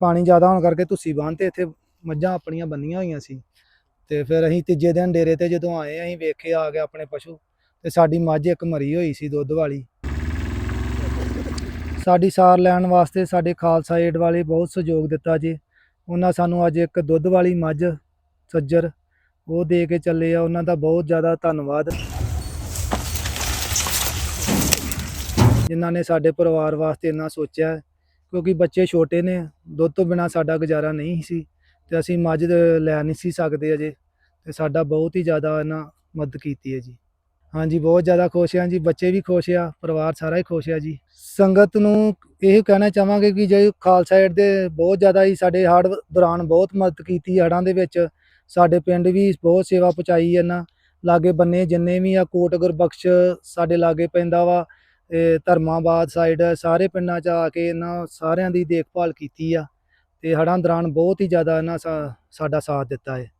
ਪਾਣੀ ਜ਼ਿਆਦਾ ਹੋਣ ਕਰਕੇ ਤੁਸੀਂ ਬੰਨ੍ਹ ਤੇ ਇੱਥੇ ਮੱਝਾਂ ਆਪਣੀਆਂ ਬੰਨੀਆਂ ਹੋਈਆਂ ਸੀ। ਤੇ ਫਿਰ ਅਸੀਂ ਤੀਜੇ ਦਿਨ ਡੇਰੇ ਤੇ ਜਦੋਂ ਆਏ, ਅਸੀਂ ਵੇਖੇ ਆ ਕੇ ਆਪਣੇ ਪਸ਼ੂ ਤੇ ਸਾਡੀ ਮੱਝ ਇੱਕ ਮਰੀ ਹੋਈ ਸੀ ਦੁੱਧ ਵਾਲੀ। ਸਾਡੀ ਸਾਰ ਲੈਣ ਵਾਸਤੇ ਸਾਡੇ ਖਾਲਸਾ ਏਡ ਵਾਲੇ ਬਹੁਤ ਸਹਿਯੋਗ ਦਿੱਤਾ ਜੀ। ਉਹਨਾਂ ਸਾਨੂੰ ਅੱਜ ਇੱਕ ਦੁੱਧ ਵਾਲੀ ਮੱਝ ਸੱਜਰ ਉਹ ਦੇ ਕੇ ਚੱਲੇ ਆ। ਉਹਨਾਂ ਦਾ ਬਹੁਤ ਜ਼ਿਆਦਾ ਧੰਨਵਾਦ। ਜਿਨ੍ਹਾਂ ਨੇ ਸਾਡੇ ਪਰਿਵਾਰ ਵਾਸਤੇ ਇੰਨਾ ਸੋਚਿਆ। ਕਿਉਂਕਿ ਬੱਚੇ ਛੋਟੇ ਨੇ, ਦੁੱਧ ਤੋਂ ਬਿਨਾ ਸਾਡਾ ਗੁਜ਼ਾਰਾ ਨਹੀਂ ਸੀ ਤੇ ਅਸੀਂ ਮੱਝ ਲੈ ਨਹੀਂ ਸੀ ਸਕਦੇ ਅਜੇ ਤੇ ਸਾਡਾ ਬਹੁਤ ਹੀ ਜ਼ਿਆਦਾ ਇਹਨਾਂ ਮਦਦ ਕੀਤੀ ਹੈ ਜੀ। ਹਾਂਜੀ, ਬਹੁਤ ਜ਼ਿਆਦਾ ਖੁਸ਼ ਹਾਂ ਜੀ, ਬੱਚੇ ਵੀ ਖੁਸ਼ ਆ, ਪਰਿਵਾਰ ਸਾਰਾ ਹੀ ਖੁਸ਼ ਆ ਜੀ। ਸੰਗਤ ਨੂੰ ਇਹ ਕਹਿਣਾ ਚਾਹਾਂਗੇ ਕਿ ਜੇ ਖਾਲਸਾ ਏਡ ਦੇ ਬਹੁਤ ਜ਼ਿਆਦਾ ਹੀ ਸਾਡੇ ਹੜ੍ਹ ਦੌਰਾਨ ਬਹੁਤ ਮਦਦ ਕੀਤੀ ਹੜ੍ਹਾਂ ਦੇ ਵਿੱਚ, ਸਾਡੇ ਪਿੰਡ ਵੀ ਬਹੁਤ ਸੇਵਾ ਪਹੁੰਚਾਈ ਇਹਨਾਂ, ਲਾਗੇ ਬੰਨੇ ਜਿੰਨੇ ਵੀ ਆ, ਕੋਟ ਗੁਰਬਖਸ਼ ਸਾਡੇ ਲਾਗੇ ਪੈਂਦਾ ਵਾ ਇਹ ਧਰਮਾਬਾਦ ਸਾਈਡ ਸਾਰੇ ਪਿੰਡਾਂ 'ਚ ਆ ਕੇ ਇਹਨਾਂ ਸਾਰਿਆਂ ਦੀ ਦੇਖਭਾਲ ਕੀਤੀ ਆ ਤੇ ਹੜ੍ਹਾਂ ਦੌਰਾਨ ਬਹੁਤ ਹੀ ਜ਼ਿਆਦਾ ਇਹਨਾਂ ਸਾ- ਸਾਡਾ ਸਾਥ ਦਿੱਤਾ ਹੈ